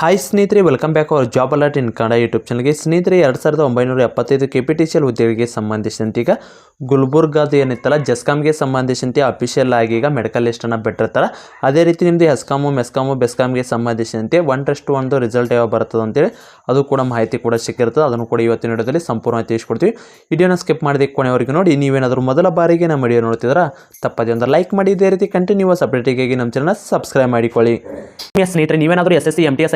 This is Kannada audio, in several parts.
ಹಾಯ್ ಸ್ನೇಹಿತರೆ welcome back our job alert in Kannada YouTube ಚಾನಲ್ಗೆ ಸ್ನೇಹಿತರೆ, ಎರಡು ಸಾವಿರದ ಒಂಬೈನೂರ ಎಪ್ಪತ್ತೈದು K P T C L ಹುದ್ದೆಗಳಿಗೆ ಸಂಬಂಧಿಸಿದಂತೆ ಈಗ ಗುಲ್ಬರ್ಗಾದ ಏನಿತ್ತಲ್ಲ ಜಸ್ಕಾಮ್ಗೆ ಸಂಬಂಧಿಸಿದಂತೆ ಅಫಿಷಿಯಲ್ ಆಗಿ ಈಗ ಮೆಡಿಕಲ್ ಲಿಸ್ಟನ್ನು ಬಿಟ್ಟಿರ್ತಾರೆ. ಅದೇ ರೀತಿ ನಿಮ್ಮದು ಎಸ್ಕಾಮು ಮೆಸ್ಕಾಮು ಬೆಸ್ಕಾಮ್ಗೆ ಸಂಬಂಧಿಸಿದಂತೆ ಒನ್ ಒಂದರಷ್ಟು ಒಂದು ರಿಸಲ್ಟ್ ಯಾವ ಬರ್ತದೆ ಅಂತೇಳಿ ಅದು ಕೂಡ ಮಾಹಿತಿ ಕೂಡ ಸಿಕ್ಕಿರ್ತದೆ. ಅದನ್ನು ಕೂಡ ಇವತ್ತಿನ ವಿಡಿಯೋದಲ್ಲಿ ಸಂಪೂರ್ಣವಾಗಿ ತಿಳಿಸ್ಕೊಡ್ತೀವಿ. ವಿಡಿಯೋನ ಸ್ಕಿಪ್ ಮಾಡಿದೆ ಕೊನೆವರೆಗೂ ನೋಡಿ. ನೀವೇನಾದರೂ ಮೊದಲ ಬಾರಿಗೆ ನಮ್ಮ ವಿಡಿಯೋ ನೋಡ್ತಿದ್ರೆ ತಪ್ಪದೇ ಒಂದು ಲೈಕ್ ಮಾಡಿ. ಇದೇ ರೀತಿ ಕಂಟಿನ್ಯೂಸ್ ಅಪ್ಡೇಟಿಗಾಗಿ ನಮ್ಮ ಚಾನಲ್ ಸಬ್ಸ್ಕ್ರೈಬ್ ಮಾಡಿಕೊಳ್ಳಿ. ಸ್ನೇಹಿತರೆ, ನೀವೇನಾದರೂ S S C M T S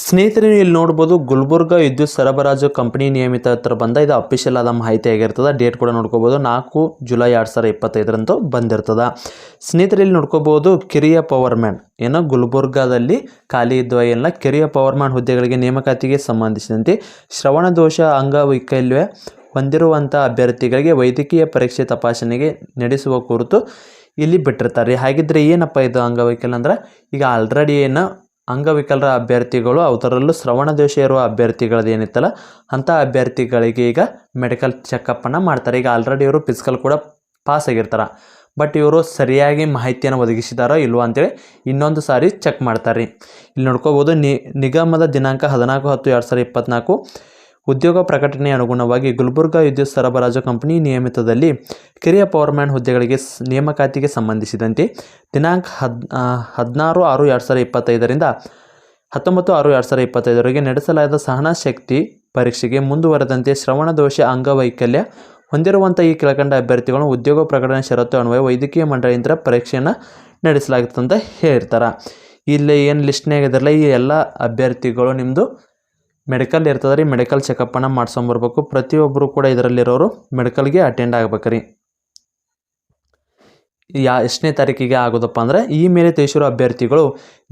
ಸ್ನೇಹಿತರೆ ಇಲ್ಲಿ ನೋಡ್ಬೋದು, ಗುಲ್ಬರ್ಗ ವಿದ್ಯುತ್ ಸರಬರಾಜು ಕಂಪನಿ ನಿಯಮಿತ ಹತ್ರ ಬಂದ, ಇದು ಅಫಿಷಿಯಲ್ ಆದ ಮಾಹಿತಿ ಆಗಿರ್ತದೆ. ಡೇಟ್ ಕೂಡ ನೋಡ್ಕೋಬೋದು. ನಾಲ್ಕು ಜುಲೈ ಎರಡು ಸಾವಿರ ಇಪ್ಪತ್ತೈದರಂತೂ ಬಂದಿರ್ತದೆ. ಸ್ನೇಹಿತರೆ ಇಲ್ಲಿ ನೋಡ್ಕೋಬೋದು, ಕಿರಿಯ ಪವರ್ ಮ್ಯಾನ್ ಏನೋ ಗುಲ್ಬರ್ಗಾದಲ್ಲಿ ಖಾಲಿ ಇದ್ದ ಎಲ್ಲ ಕಿರಿಯ ಪವರ್ ಮ್ಯಾನ್ ಹುದ್ದೆಗಳಿಗೆ ನೇಮಕಾತಿಗೆ ಸಂಬಂಧಿಸಿದಂತೆ ಶ್ರವಣ ದೋಷ ಅಂಗವೈಕಲ್ಯ ಹೊಂದಿರುವಂಥ ಅಭ್ಯರ್ಥಿಗಳಿಗೆ ವೈದ್ಯಕೀಯ ಪರೀಕ್ಷೆ ತಪಾಸಣೆಗೆ ನಡೆಸುವ ಕುರಿತು ಇಲ್ಲಿ ಬಿಟ್ಟಿರ್ತಾರೆ. ಹಾಗಿದ್ರೆ ಏನಪ್ಪ ಇದು ಅಂಗವೈಕಲ್ಯ ಅಂದ್ರೆ? ಈಗ ಆಲ್ರೆಡಿ ಏನು ಅಂಗವಿಕಲರ ಅಭ್ಯರ್ಥಿಗಳು ಅದರಲ್ಲೂ ಶ್ರವಣ ದೋಷ ಇರುವ ಅಭ್ಯರ್ಥಿಗಳದ್ದು ಏನಿತ್ತಲ್ಲ, ಅಂಥ ಅಭ್ಯರ್ಥಿಗಳಿಗೆ ಈಗ ಮೆಡಿಕಲ್ ಚೆಕಪ್ಪನ್ನು ಮಾಡ್ತಾರೆ. ಈಗ ಆಲ್ರೆಡಿ ಇವರು ಫಿಸಿಕಲ್ ಕೂಡ ಪಾಸ್ ಆಗಿರ್ತಾರೆ. ಬಟ್ ಇವರು ಸರಿಯಾಗಿ ಮಾಹಿತಿಯನ್ನು ಒದಗಿಸಿದಾರೋ ಇಲ್ವೋ ಅಂತೇಳಿ ಇನ್ನೊಂದು ಸಾರಿ ಚೆಕ್ ಮಾಡ್ತಾರೆ. ಇಲ್ಲಿ ನೋಡ್ಕೋಬೋದು ನಿಗಮದ ದಿನಾಂಕ ಹದಿನಾಲ್ಕು ಹತ್ತು ಎರಡು ಸಾವಿರದ ಇಪ್ಪತ್ತ್ನಾಲ್ಕು ಉದ್ಯೋಗ ಪ್ರಕಟಣೆ ಅನುಗುಣವಾಗಿ ಗುಲ್ಬರ್ಗಾ ವಿದ್ಯುತ್ ಸರಬರಾಜು ಕಂಪನಿ ನಿಯಮಿತದಲ್ಲಿ ಕಿರಿಯ ಪವರ್ಮ್ಯಾನ್ ಹುದ್ದೆಗಳಿಗೆ ನೇಮಕಾತಿಗೆ ಸಂಬಂಧಿಸಿದಂತೆ ದಿನಾಂಕ ಹದ್ ಹದಿನಾರು ಆರು ಎರಡು ಸಾವಿರದ ಇಪ್ಪತ್ತೈದರಿಂದ ಹತ್ತೊಂಬತ್ತು ಆರು ಎರಡು ಸಾವಿರದ ಇಪ್ಪತ್ತೈದರವರೆಗೆ ನಡೆಸಲಾದ ಸಹನಾ ಶಕ್ತಿ ಪರೀಕ್ಷೆಗೆ ಮುಂದುವರೆದಂತೆ ಶ್ರವಣ ದೋಷ ಅಂಗವೈಕಲ್ಯ ಹೊಂದಿರುವಂಥ ಈ ಕೆಳಕಂಡ ಅಭ್ಯರ್ಥಿಗಳು ಉದ್ಯೋಗ ಪ್ರಕಟಣೆ ಷರತ್ತು ಅನ್ವಯ ವೈದ್ಯಕೀಯ ಮಂಡಳಿಯಿಂದ ಪರೀಕ್ಷೆಯನ್ನು ನಡೆಸಲಾಗುತ್ತೆ ಅಂತ ಹೇಳಿರ್ತಾರೆ ಇಲ್ಲಿ ಏನು ಲಿಸ್ಟ್ನೇ ಆಗಿದ್ರಲ್ಲ ಈ ಎಲ್ಲ ಅಭ್ಯರ್ಥಿಗಳು ನಿಮ್ಮದು ಮೆಡಿಕಲ್ ಇರ್ತದೆ ರೀ ಮೆಡಿಕಲ್ ಚೆಕಪ್ಪನ್ನು ಮಾಡ್ಸೊಂಬರ್ಬೇಕು ಪ್ರತಿಯೊಬ್ಬರು ಕೂಡ ಇದರಲ್ಲಿರೋರು ಮೆಡಿಕಲ್ಗೆ ಅಟೆಂಡ್ ಆಗ್ಬೇಕು ರೀ. ಯಾ, ಎಷ್ಟನೇ ತಾರೀಕಿಗೆ ಆಗೋದಪ್ಪ ಅಂದರೆ, ಈ ಮೇಲೆ ತಿಳಿಸಿರೋ ಅಭ್ಯರ್ಥಿಗಳು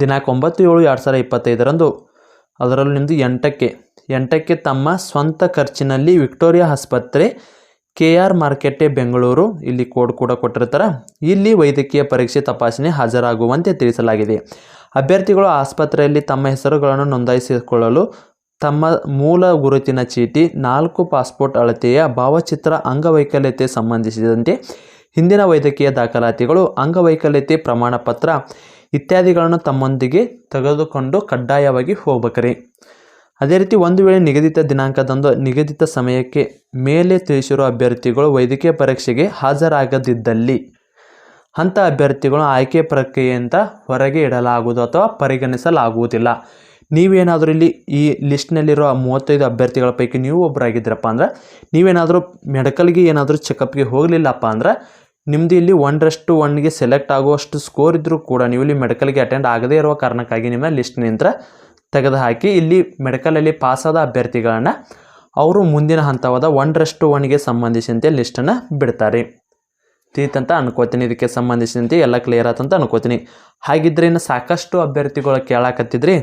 ದಿನಾಂಕ ಒಂಬತ್ತು ಏಳು ಎರಡು ಸಾವಿರದ ಇಪ್ಪತ್ತೈದರಂದು, ಅದರಲ್ಲೂ ನಿಮ್ಮದು ಎಂಟಕ್ಕೆ ಎಂಟಕ್ಕೆ ತಮ್ಮ ಸ್ವಂತ ಖರ್ಚಿನಲ್ಲಿ ವಿಕ್ಟೋರಿಯಾ ಆಸ್ಪತ್ರೆ, ಕೆ ಆರ್ ಮಾರ್ಕೆಟೆ, ಬೆಂಗಳೂರು, ಇಲ್ಲಿ ಕೋಡ್ ಕೂಡ ಕೊಟ್ಟಿರ್ತಾರೆ. ಇಲ್ಲಿ ವೈದ್ಯಕೀಯ ಪರೀಕ್ಷೆ ತಪಾಸಣೆ ಹಾಜರಾಗುವಂತೆ ತಿಳಿಸಲಾಗಿದೆ. ಅಭ್ಯರ್ಥಿಗಳು ಆಸ್ಪತ್ರೆಯಲ್ಲಿ ತಮ್ಮ ಹೆಸರುಗಳನ್ನು ನೋಂದಾಯಿಸಿಕೊಳ್ಳಲು ತಮ್ಮ ಮೂಲ ಗುರುತಿನ ಚೀಟಿ, ನಾಲ್ಕು ಪಾಸ್ಪೋರ್ಟ್ ಅಳತೆಯ ಭಾವಚಿತ್ರ ಅಂಗವೈಕಲ್ಯತೆ ಸಂಬಂಧಿಸಿದಂತೆ ಹಿಂದಿನ ವೈದ್ಯಕೀಯ ದಾಖಲಾತಿಗಳು, ಅಂಗವೈಕಲ್ಯತೆ ಪ್ರಮಾಣ ಪತ್ರ ಇತ್ಯಾದಿಗಳನ್ನು ತಮ್ಮೊಂದಿಗೆ ತೆಗೆದುಕೊಂಡು ಕಡ್ಡಾಯವಾಗಿ ಹೋಗ್ಬೇಕ್ರಿ. ಅದೇ ರೀತಿ ಒಂದು ವೇಳೆ ನಿಗದಿತ ದಿನಾಂಕದಂದು ನಿಗದಿತ ಸಮಯಕ್ಕೆ ಮೇಲೆ ತಿಳಿಸಿರುವ ಅಭ್ಯರ್ಥಿಗಳು ವೈದ್ಯಕೀಯ ಪರೀಕ್ಷೆಗೆ ಹಾಜರಾಗದಿದ್ದಲ್ಲಿ ಅಂಥ ಅಭ್ಯರ್ಥಿಗಳು ಆಯ್ಕೆ ಪ್ರಕ್ರಿಯೆಯಿಂದ ಹೊರಗೆ ಇಡಲಾಗುವುದು ಅಥವಾ ಪರಿಗಣಿಸಲಾಗುವುದಿಲ್ಲ. ನೀವೇನಾದರೂ ಇಲ್ಲಿ ಈ ಲಿಸ್ಟ್ನಲ್ಲಿರೋ ಆ ಮೂವತ್ತೈದು ಅಭ್ಯರ್ಥಿಗಳ ಪೈಕಿ ನೀವು ಒಬ್ಬರಾಗಿದ್ದೀರಪ್ಪ ಅಂದ್ರೆ, ನೀವೇನಾದರೂ ಮೆಡಿಕಲ್ಗೆ ಏನಾದರೂ ಚೆಕಪ್ಗೆ ಹೋಗಲಿಲ್ಲಪ್ಪ ಅಂದ್ರೆ ನಿಮ್ಮದು ಇಲ್ಲಿ ಒಂದರಷ್ಟು ಒನ್ಗೆ ಸೆಲೆಕ್ಟ್ ಆಗುವಷ್ಟು ಸ್ಕೋರ್ ಇದ್ದರೂ ಕೂಡ ನೀವು ಇಲ್ಲಿ ಮೆಡಿಕಲ್ಗೆ ಅಟೆಂಡ್ ಆಗದೇ ಇರುವ ಕಾರಣಕ್ಕಾಗಿ ನಿಮ್ಮ ಲಿಸ್ಟ್ನಿಂದ ತೆಗೆದುಹಾಕಿ ಇಲ್ಲಿ ಮೆಡಿಕಲಲ್ಲಿ ಪಾಸಾದ ಅಭ್ಯರ್ಥಿಗಳನ್ನ ಅವರು ಮುಂದಿನ ಹಂತವಾದ ಒಂದರಷ್ಟು ಒನ್ಗೆ ಸಂಬಂಧಿಸಿದಂತೆ ಲಿಸ್ಟನ್ನು ಬಿಡ್ತಾರೆ. ತೀತಂತ ಅನ್ಕೋತೀನಿ, ಇದಕ್ಕೆ ಸಂಬಂಧಿಸಿದಂತೆ ಎಲ್ಲ ಕ್ಲಿಯರ್ ಆತಂತ ಅನ್ಕೋತೀನಿ. ಹಾಗಿದ್ರೆ ಇನ್ನು ಸಾಕಷ್ಟು ಅಭ್ಯರ್ಥಿಗಳು ಕೇಳಾಕತ್ತಿದ್ರಿ.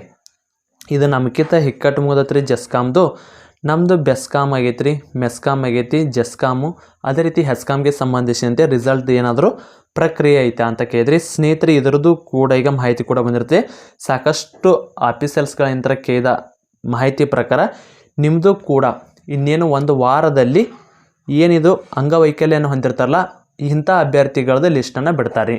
ಇದು ನಮ್ಕಿಂತ ಹಿಕ್ಕಟ್ಟು ಮುಗಿದತ್ರಿ ಜಸ್ಕಾಮ್ದು. ನಮ್ಮದು ಬೆಸ್ಕಾಮ್ ಆಗೈತೆ ರೀ ಮೆಸ್ಕಾಮ್ ಆಗೈತಿ, ಜಸ್ಕಾಮು. ಅದೇ ರೀತಿ ಹೆಸ್ಕಾಮ್ಗೆ ಸಂಬಂಧಿಸಿದಂತೆ ರಿಸಲ್ಟ್ ಏನಾದರೂ ಪ್ರಕ್ರಿಯೆ ಐತೆ ಅಂತ ಕೇಳಿದ್ರಿ. ಸ್ನೇಹಿತರೆ, ಇದರದ್ದು ಕೂಡ ಈಗ ಮಾಹಿತಿ ಕೂಡ ಬಂದಿರುತ್ತೆ. ಸಾಕಷ್ಟು ಆಫೀಸರ್ಸ್ಗಳಿಂದ ಕೇಳಿದ ಮಾಹಿತಿ ಪ್ರಕಾರ ನಿಮ್ಮದು ಕೂಡ ಇನ್ನೇನು ಒಂದು ವಾರದಲ್ಲಿ ಏನಿದು ಅಂಗವೈಕಲ್ಯನ ಹೊಂದಿರ್ತಾರಲ್ಲ, ಇಂಥ ಅಭ್ಯರ್ಥಿಗಳದ್ದು ಲಿಸ್ಟನ್ನು ಬಿಡ್ತಾರೆ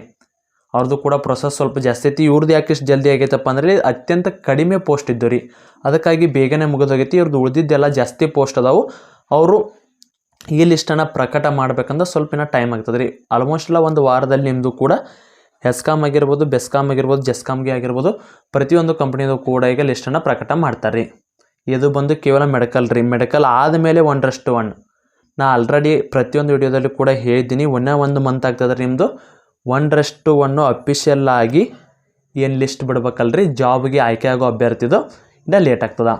ಅವ್ರದ್ದು ಕೂಡ ಪ್ರೊಸೆಸ್ ಸ್ವಲ್ಪ ಜಾಸ್ತಿ ಐತಿ ಇವ್ರದ್ದು ಯಾಕೆ ಇಷ್ಟು ಜಲ್ದಿ ಆಗೈತಪ್ಪ ಅಂದ್ರೆ ಅತ್ಯಂತ ಕಡಿಮೆ ಪೋಸ್ಟ್ ಇದ್ದು ರೀ. ಅದಕ್ಕಾಗಿ ಬೇಗನೆ ಮುಗಿದೋಗೈತಿ. ಇವ್ರದ್ದು ಉಳಿದಿದ್ದೆಲ್ಲ ಜಾಸ್ತಿ ಪೋಸ್ಟ್ ಅದಾವು. ಅವರು ಈ ಲಿಸ್ಟನ್ನು ಪ್ರಕಟ ಮಾಡ್ಬೇಕಂದ್ರೆ ಸ್ವಲ್ಪ ಇನ್ನ ಟೈಮ್ ಆಗ್ತದೆ ರೀ ಆಲ್ಮೋಸ್ಟ್ ಎಲ್ಲ ಒಂದು ವಾರದಲ್ಲಿ ನಿಮ್ಮದು ಕೂಡ ಎಸ್ಕಾಮ್ ಆಗಿರ್ಬೋದು ಬೆಸ್ಕಾಮ್ ಆಗಿರ್ಬೋದು ಜೆಸ್ಕಾಮ್ಗೆ ಆಗಿರ್ಬೋದು ಪ್ರತಿಯೊಂದು ಕಂಪ್ನಿದು ಕೂಡ ಈಗ ಲಿಸ್ಟನ್ನು ಪ್ರಕಟ ಮಾಡ್ತಾರೆ ರೀ ಇದು ಬಂದು ಕೇವಲ ಮೆಡಿಕಲ್ ರೀ. ಮೆಡಿಕಲ್ ಆದಮೇಲೆ ಒಂದರಷ್ಟು ಒನ್ ನಾ ಆಲ್ರೆಡಿ ಪ್ರತಿಯೊಂದು ವಿಡಿಯೋದಲ್ಲಿ ಕೂಡ ಹೇಳಿದ್ದೀನಿ. ಒಂದೇ ಒಂದು ಮಂತ್ ಆಗ್ತದೆ ನಿಮ್ಮದು ಒಂದರಷ್ಟು ಒನ್ನು ಅಫಿಷಿಯಲ್ ಆಗಿ ಏನು ಲಿಸ್ಟ್ ಬಿಡ್ಬೇಕಲ್ರಿ? ಜಾಬ್ಗೆ ಆಯ್ಕೆ ಆಗೋ ಅಭ್ಯರ್ಥಿದು ಇನ್ನ ಲೇಟ್ ಆಗ್ತದೆ.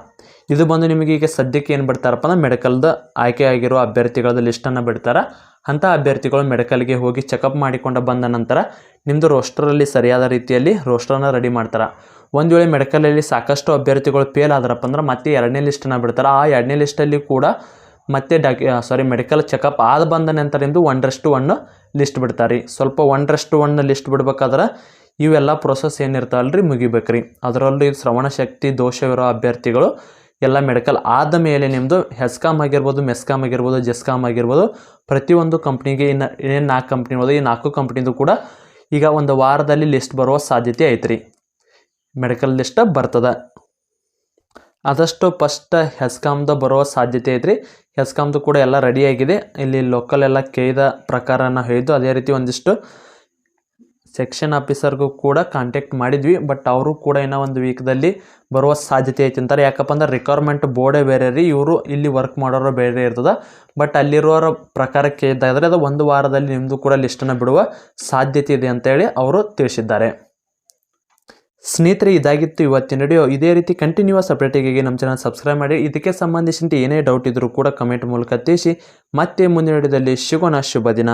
ಇದು ಬಂದು ನಿಮಗೆ ಈಗ ಸದ್ಯಕ್ಕೆ ಏನು ಬಿಡ್ತಾರಪ್ಪ ಅಂದ್ರೆ ಮೆಡಿಕಲ್ದ ಆಯ್ಕೆ ಆಗಿರೋ ಅಭ್ಯರ್ಥಿಗಳದ್ದು ಲಿಸ್ಟನ್ನು ಬಿಡ್ತಾರೆ. ಅಂಥ ಅಭ್ಯರ್ಥಿಗಳು ಮೆಡಿಕಲ್ಗೆ ಹೋಗಿ ಚೆಕಪ್ ಮಾಡಿಕೊಂಡು ಬಂದ ನಂತರ ನಿಮ್ಮದು ರೋಸ್ಟ್ರಲ್ಲಿ ಸರಿಯಾದ ರೀತಿಯಲ್ಲಿ ರೋಸ್ಟರನ್ನ ರೆಡಿ ಮಾಡ್ತಾರೆ. ಒಂದು ವೇಳೆ ಮೆಡಿಕಲಲ್ಲಿ ಸಾಕಷ್ಟು ಅಭ್ಯರ್ಥಿಗಳು ಫೇಲ್ ಆದ್ರಪ್ಪ ಅಂದ್ರೆ ಮತ್ತೆ ಎರಡನೇ ಲಿಸ್ಟನ್ನು ಬಿಡ್ತಾರೆ. ಆ ಎರಡನೇ ಲಿಸ್ಟಲ್ಲಿ ಕೂಡ ಮತ್ತೆ ಡಾಕ್ ಸಾರಿ ಮೆಡಿಕಲ್ ಚೆಕಪ್ ಆದ ಬಂದ ನಂತರ ನಿಮ್ಮದು ಒಂದರಷ್ಟು ಒನ್ ಲಿಸ್ಟ್ ಬಿಡ್ತಾರೆ. ರೀ ಸ್ವಲ್ಪ ಒಂದರಷ್ಟು ಒನ್ ಲಿಸ್ಟ್ ಬಿಡ್ಬೇಕಾದ್ರೆ ಇವೆಲ್ಲ ಪ್ರೊಸೆಸ್ ಏನಿರ್ತಾವಲ್ಲ ರೀ ಮುಗಿಬೇಕ್ರಿ. ಅದರಲ್ಲೂ ಈ ಶ್ರವಣ ಶಕ್ತಿ ದೋಷವಿರೋ ಅಭ್ಯರ್ಥಿಗಳು ಎಲ್ಲ ಮೆಡಿಕಲ್ ಆದ ಮೇಲೆ ನಿಮ್ಮದು ಹೆಸ್ಕಾಮ್ ಆಗಿರ್ಬೋದು ಮೆಸ್ಕಾಮ್ ಆಗಿರ್ಬೋದು ಜೆಸ್ಕಾಮ್ ಆಗಿರ್ಬೋದು, ಪ್ರತಿಯೊಂದು ಕಂಪ್ನಿಗೆ ಇನ್ನು ಏನು ನಾಲ್ಕು ಕಂಪ್ನಿ ಹೋದ ಈ ನಾಲ್ಕು ಕಂಪ್ನಿದು ಕೂಡ ಈಗ ಒಂದು ವಾರದಲ್ಲಿ ಲಿಸ್ಟ್ ಬರುವ ಸಾಧ್ಯತೆ ಐತ್ರಿ. ಮೆಡಿಕಲ್ ಲಿಸ್ಟ ಬರ್ತದ. ಆದಷ್ಟು ಫಸ್ಟ್ ಹೆಸ್ಕಾಮ್ದು ಬರೋ ಸಾಧ್ಯತೆ ಐತ್ರಿ. ಹೆಸ್ಕಾಮ್ದು ಕೂಡ ಎಲ್ಲ ರೆಡಿಯಾಗಿದೆ ಇಲ್ಲಿ ಲೋಕಲ್ ಎಲ್ಲ ಕೇಳಿದ ಪ್ರಕಾರ ಹೇಳಿದ್ದು ಅದೇ ರೀತಿ ಒಂದಿಷ್ಟು ಸೆಕ್ಷನ್ ಆಫೀಸರ್ಗೂ ಕೂಡ ಕಾಂಟ್ಯಾಕ್ಟ್ ಮಾಡಿದ್ವಿ. ಬಟ್ ಅವರು ಕೂಡ ಇನ್ನೂ ಒಂದು ವೀಕ್ದಲ್ಲಿ ಬರುವ ಸಾಧ್ಯತೆ ಐತಿ ಅಂತಾರೆ. ಯಾಕಪ್ಪ ಅಂದ್ರೆ ರಿಕ್ವೈರ್ಮೆಂಟ್ ಬೋರ್ಡೇ ಬೇರೆ ರೀ. ಇವರು ಇಲ್ಲಿ ವರ್ಕ್ ಮಾಡೋರು ಬೇರೆ ಇರ್ತದ. ಬಟ್ ಅಲ್ಲಿರೋರ ಪ್ರಕಾರ ಇದ್ದಾದರೆ ಅದು ಒಂದು ವಾರದಲ್ಲಿ ನಿಮ್ಮದು ಕೂಡ ಲಿಸ್ಟನ್ನು ಬಿಡುವ ಸಾಧ್ಯತೆ ಇದೆ ಅಂತೇಳಿ ಅವರು ತಿಳಿಸಿದ್ದಾರೆ. ಸ್ನೇಹಿತರೆ, ಇದಾಗಿತ್ತು ಇವತ್ತಿನ ವಿಡಿಯೋ ಇದೇ ರೀತಿ ಕಂಟಿನ್ಯೂಸ್ ಅಪ್ಡೇಟಿಗೆ ನಮ್ಮ ಚಾನಲ್ ಸಬ್ಸ್ಕ್ರೈಬ್ ಮಾಡಿ. ಇದಕ್ಕೆ ಸಂಬಂಧಿಸಿದಂತೆ ಏನೇ ಡೌಟ್ ಇದ್ದರೂ ಕೂಡ ಕಮೆಂಟ್ ಮೂಲಕ ತಿಳಿಸಿ. ಮತ್ತೆ ಮುಂದಿನ ವಿಡಿಯೋದಲ್ಲಿ ಸಿಗೋಣ. ಶುಭ ದಿನ.